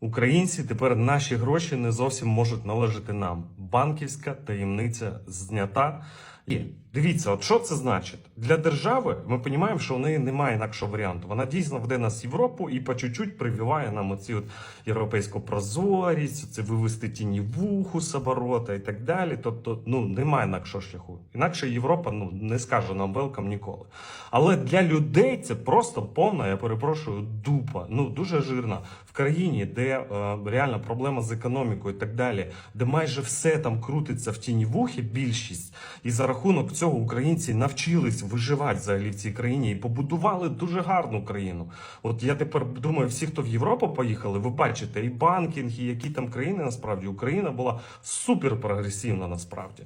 Українці тепер наші гроші не зовсім можуть належати нам. Банківська таємниця знята. І дивіться, от що це значить для держави? Ми розуміємо, що у неї немає інакшого варіанту. Вона дійсно веде нас в Європу і по чуть-чуть прививає нам оці от європейську прозорість, це вивести тіні вуху з оборота і так далі. Тобто, ну немає інакшого шляху. Інакше Європа ну не скаже нам велкам ніколи. Але для людей це просто повна, я перепрошую, дупа. Ну дуже жирна в країні, де е, реальна проблема з економікою і так далі, де майже все там крутиться в тіні вухи, більшість, і за рахунок цього українці навчились виживати взагалі в цій країні і побудували дуже гарну країну. От я тепер думаю, всі, хто в Європу поїхали, ви бачите і банкінг, і які там країни насправді Україна була супер прогресивна насправді.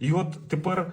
І от тепер.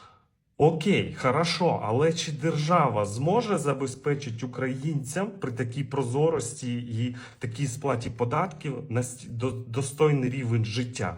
Окей, хорошо, але чи держава зможе забезпечити українцям при такій прозорості і такій сплаті податків на до- достойний рівень життя?